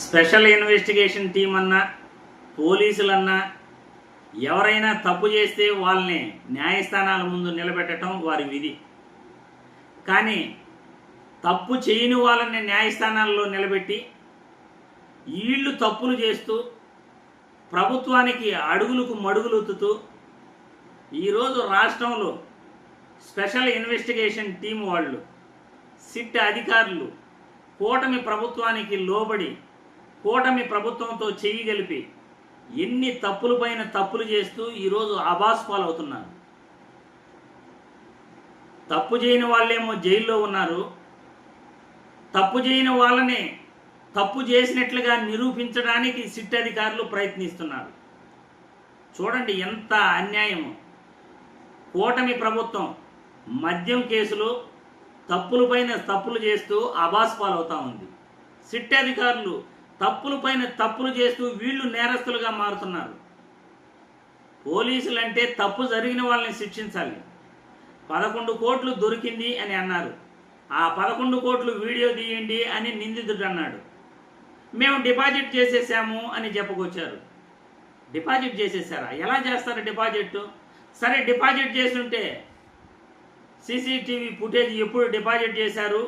Special investigation team అన్నా పోలీసులన్నా ఎవరైనా తప్పు చేస్తే వాళ్ళని న్యాయస్థానాల ముందు నిలబెట్టడం వారి విధి. కానీ తప్పు చేయని వాళ్ళని న్యాయస్థానాల్లో నిలబెట్టి వీళ్ళు తప్పులు చేస్తూ ప్రభుత్వానికి అడుగులకు మడుగులొత్తుతూ ఈరోజు రాష్ట్రంలో స్పెషల్ ఇన్వెస్టిగేషన్ టీం వాళ్ళు సిట్ అధికారులు కూటమి ప్రభుత్వానికి లోబడి కూటమి ప్రభుత్వంతో చెయ్యి కలిపి ఎన్ని తప్పుల పైన తప్పులు చేస్తూ ఈరోజు అబాస్ పాలవుతున్నారు. తప్పు చేయని వాళ్ళేమో జైల్లో ఉన్నారు. తప్పు చేయని వాళ్ళని తప్పు చేసినట్లుగా నిరూపించడానికి సిట్ అధికారులు ప్రయత్నిస్తున్నారు. చూడండి ఎంత అన్యాయము. కూటమి ప్రభుత్వం మద్యం కేసులో తప్పులపైన తప్పులు చేస్తూ అబాస్ పాలవుతా ఉంది. సిట్ అధికారులు తప్పులపైన తప్పులు చేస్తూ వీళ్ళు నేరస్తులుగా మారుతున్నారు. పోలీసులు అంటే తప్పు జరిగిన వాళ్ళని శిక్షించాలి. పదకొండు కోట్లు దొరికింది అని అన్నారు. ఆ పదకొండు కోట్లు వీడియో తీయండి అని నిందితుడు అన్నాడు మేము డిపాజిట్ చేసేసాము అని చెప్పుకొచ్చారు. డిపాజిట్ చేసేసారా ఎలా చేస్తారు డిపాజిట్ సరే డిపాజిట్ చేస్తుంటే సీసీటీవీ ఫుటేజ్ ఎప్పుడు డిపాజిట్ చేశారు?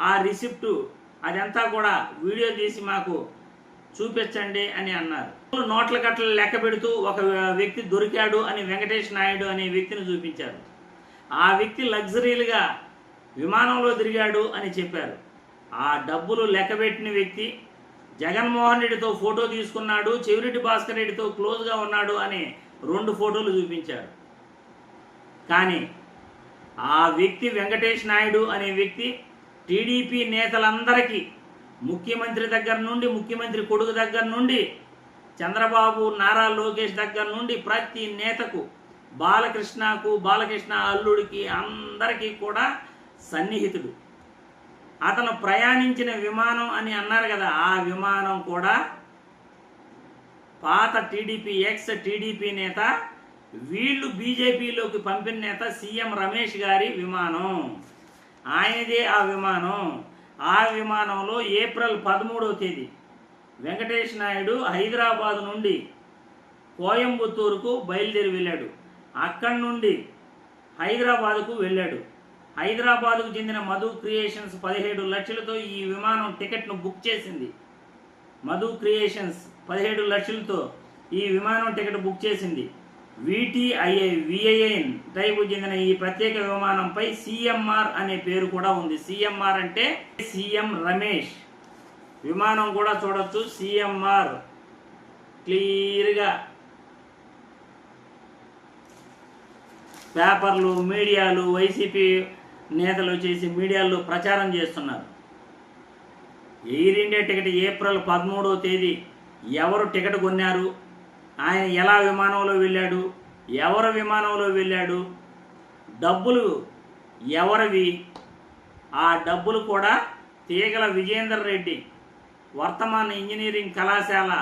ఆ రిసిప్టు అదంతా కూడా వీడియో తీసి మాకు చూపించండి అని అన్నారు. నోట్ల కట్టలు లెక్క పెడుతూ ఒక వ్యక్తి దొరికాడు అని వెంకటేష్ నాయుడు అనే వ్యక్తిని చూపించారు. ఆ వ్యక్తి లగ్జరీలుగా విమానంలో తిరిగాడు అని చెప్పారు. ఆ డబ్బులు లెక్కబెట్టిన వ్యక్తి జగన్మోహన్ రెడ్డితో ఫోటో తీసుకున్నాడు చెవిరెడ్డి భాస్కర్ రెడ్డితో క్లోజ్గా ఉన్నాడు అని రెండు ఫోటోలు చూపించారు. కానీ ఆ వ్యక్తి వెంకటేష్ నాయుడు అనే వ్యక్తి టీడీపీ నేతలందరికీ ముఖ్యమంత్రి దగ్గర నుండి ముఖ్యమంత్రి కొడుకు దగ్గర నుండి చంద్రబాబు నారా లోకేష్ దగ్గర నుండి ప్రతి నేతకు బాలకృష్ణకు బాలకృష్ణ అల్లుడికి అందరికీ కూడా సన్నిహితుడు. అతను ప్రయాణించిన విమానం అని అన్నారు కదా ఆ విమానం కూడా పాత టీడీపీ ఎక్స్ టీడీపీ నేత వీళ్ళు బీజేపీలోకి పంపిన నేత సీఎం రమేష్ గారి విమానం. ఆయనదే ఆ విమానం. ఆ విమానంలో ఏప్రిల్ పదమూడవ తేదీ వెంకటేష్ నాయుడు హైదరాబాద్ నుండి కోయంబత్తూరుకు బయలుదేరి వెళ్ళాడు. అక్కడి నుండి హైదరాబాదుకు వెళ్ళాడు. హైదరాబాదుకు చెందిన మధు క్రియేషన్స్ పదిహేడు లక్షలతో ఈ విమానం టికెట్ను బుక్ చేసింది. మధు క్రియేషన్స్ పదిహేడు లక్షలతో ఈ విమానం టికెట్ బుక్ చేసింది. విటిఐఐ విఐఎన్ టైపు చెందిన ఈ ప్రత్యేక విమానంపై సిఎంఆర్ అనే పేరు కూడా ఉంది. సిఎంఆర్ అంటే సీఎం రమేష్. విమానం కూడా చూడొచ్చు. సిఎంఆర్ క్లియర్గా పేపర్లు మీడియాలు వైసీపీ నేతలు వచ్చేసి మీడియాలో ప్రచారం చేస్తున్నారు. ఎయిర్ ఇండియా టికెట్ ఏప్రిల్ పదమూడవ తేదీ ఎవరు టికెట్ కొన్నారు? ఆయన ఎలా విమానంలో వెళ్ళాడు? ఎవరు విమానంలో వెళ్ళాడు? డబ్బులు ఎవరివి? ఆ డబ్బులు కూడా తీగల విజేందర్ రెడ్డి. వర్తమాన ఇంజనీరింగ్ కళాశాల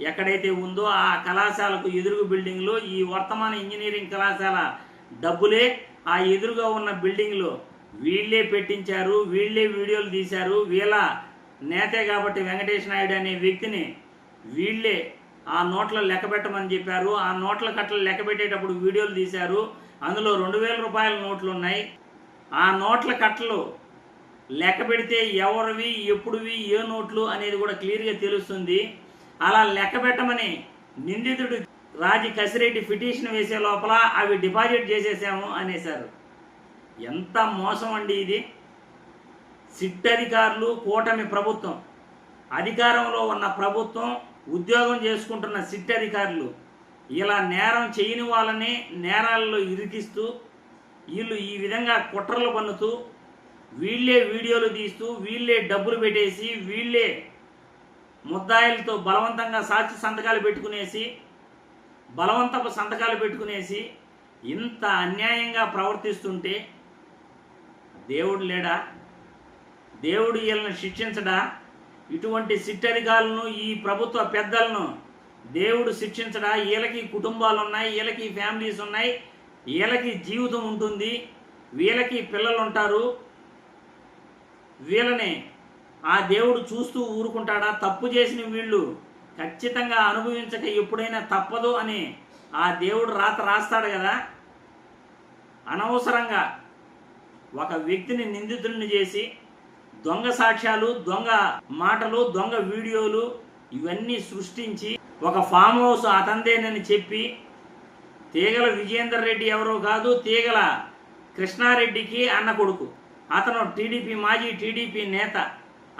ఎక్కడైతే ఉందో ఆ కళాశాలకు ఎదురుగు బిల్డింగ్లో ఈ వర్తమాన ఇంజనీరింగ్ కళాశాల డబ్బులే ఆ ఎదురుగా ఉన్న బిల్డింగ్లో వీళ్ళే పెట్టించారు వీళ్ళే వీడియోలు తీశారు. వీళ్ళ నేతే కాబట్టి వెంకటేష్ నాయుడు అనే వ్యక్తిని వీళ్ళే ఆ నోట్ల లెక్క పెట్టమని చెప్పారు. ఆ నోట్ల కట్టలు లెక్క పెట్టేటప్పుడు వీడియోలు తీశారు. అందులో రెండు వేల రూపాయల నోట్లు ఉన్నాయి. ఆ నోట్ల కట్టలు లెక్క పెడితే ఎవరివి ఎప్పుడువి ఏ నోట్లు అనేది కూడా క్లియర్గా తెలుస్తుంది. అలా లెక్క పెట్టమని నిందితుడు రాజీ కసిరెడ్డి పిటిషన్ వేసే లోపల అవి డిపాజిట్ చేసేసాము అనేశారు. ఎంత మోసం అండి ఇది. సిట్ అధికారులు కూటమి ప్రభుత్వం. అధికారంలో ఉన్న ప్రభుత్వం ఉద్యోగం చేసుకుంటున్న సిట్ అధికారులు ఇలా నేరం చేయని వాళ్ళని నేరాల్లో ఇరికిస్తూ వీళ్ళు ఈ విధంగా కుట్రలు పన్నుతూ వీళ్ళే వీడియోలు తీస్తూ వీళ్ళే డబ్బులు పెట్టేసి వీళ్ళే ముద్దాయిలతో బలవంతంగా సాక్షి సంతకాలు పెట్టుకునేసి బలవంతపు సంతకాలు పెట్టుకునేసి ఇంత అన్యాయంగా ప్రవర్తిస్తుంటే దేవుడు లేడా? దేవుడు వీళ్ళని శిక్షించడా? ఇటువంటి సిట్టధికారులను ఈ ప్రభుత్వ పెద్దలను దేవుడు శిక్షించడా? వీళ్ళకి కుటుంబాలు ఉన్నాయి వీళ్ళకి ఫ్యామిలీస్ ఉన్నాయి వీళ్ళకి జీవితం ఉంటుంది వీళ్ళకి పిల్లలు ఉంటారు వీళ్ళని ఆ దేవుడు చూస్తూ ఊరుకుంటాడా? తప్పు చేసిన వీళ్ళు ఖచ్చితంగా అనుభవించక ఎప్పుడైనా తప్పదు అని ఆ దేవుడు రాత రాస్తాడు కదా. అనవసరంగా ఒక వ్యక్తిని నిందితుడిని చేసి దొంగ సాక్ష్యాలు దొంగ మాటలు దొంగ వీడియోలు ఇవన్నీ సృష్టించి ఒక ఫామ్ హౌస్ అతందేనని చెప్పి తీగల విజయేందర్ రెడ్డి ఎవరో కాదు తీగల కృష్ణారెడ్డికి అన్న కొడుకు. అతను టీడీపీ మాజీ టీడీపీ నేత.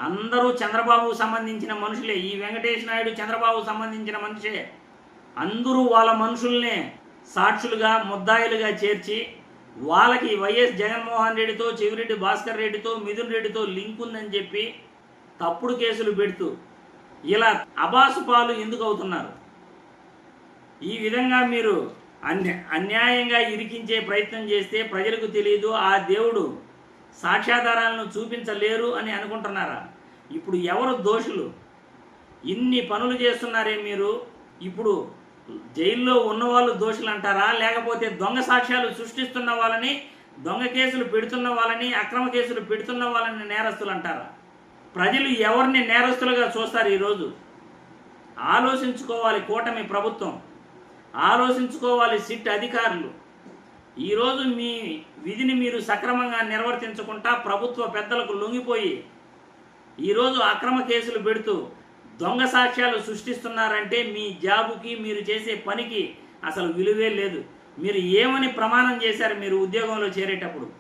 అందరూ చంద్రబాబుకు సంబంధించిన మనుషులే. ఈ వెంకటేష్ నాయుడు చంద్రబాబుకు సంబంధించిన మనిషే. అందరూ వాళ్ళ మనుషుల్నే సాక్షులుగా ముద్దాయిలుగా చేర్చి వాళ్ళకి వైఎస్ జగన్మోహన్ రెడ్డితో చెవిరెడ్డి భాస్కర్ రెడ్డితో మిథున్ రెడ్డితో లింక్ ఉందని చెప్పి తప్పుడు కేసులు పెడుతూ ఇలా అబాసు పాలు ఎందుకు అవుతున్నారు? ఈ విధంగా మీరు అన్య అన్యాయంగా ఇరికించే ప్రయత్నం చేస్తే ప్రజలకు తెలియదు ఆ దేవుడు సాక్ష్యాధారాలను చూపించలేరు అని అనుకుంటున్నారా? ఇప్పుడు ఎవరు దోషులు? ఇన్ని పనులు చేస్తున్నారే మీరు? ఇప్పుడు జైల్లో ఉన్నవాళ్ళు దోషులు అంటారా లేకపోతే దొంగ సాక్ష్యాలు సృష్టిస్తున్న వాళ్ళని దొంగ కేసులు పెడుతున్న వాళ్ళని అక్రమ కేసులు పెడుతున్న వాళ్ళని నేరస్తులు అంటారా ప్రజలు ఎవరిని నేరస్తులుగా చూస్తారు ఈరోజు? ఆలోచించుకోవాలి కూటమి ప్రభుత్వం. ఆలోచించుకోవాలి సిట్ అధికారులు. ఈరోజు మీ విధిని మీరు సక్రమంగా నిర్వర్తించకుండా ప్రభుత్వ పెద్దలకు లొంగిపోయి ఈరోజు అక్రమ కేసులు పెడుతూ దొంగ సాక్ష్యాలు సృష్టిస్తున్నారంటే మీ జాబుకి మీరు చేసే పనికి అసలు విలువే లేదు. మీరు ఏమని ప్రమాణం చేశారు మీరు ఉద్యోగంలో చేరేటప్పుడు?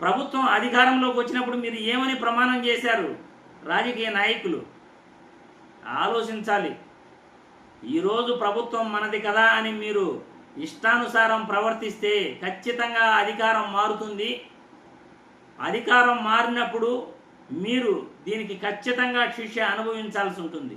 ప్రభుత్వం అధికారంలోకి వచ్చినప్పుడు మీరు ఏమని ప్రమాణం చేశారు? రాజకీయ నాయకులు ఆలోచించాలి. ఈరోజు ప్రభుత్వం మనది కదా అని మీరు ఇష్టానుసారం ప్రవర్తిస్తే ఖచ్చితంగా అధికారం మారుతుంది. అధికారం మారినప్పుడు మీరు దీనికి ఖచ్చితంగా శిక్ష అనుభవించాల్సి ఉంటుంది.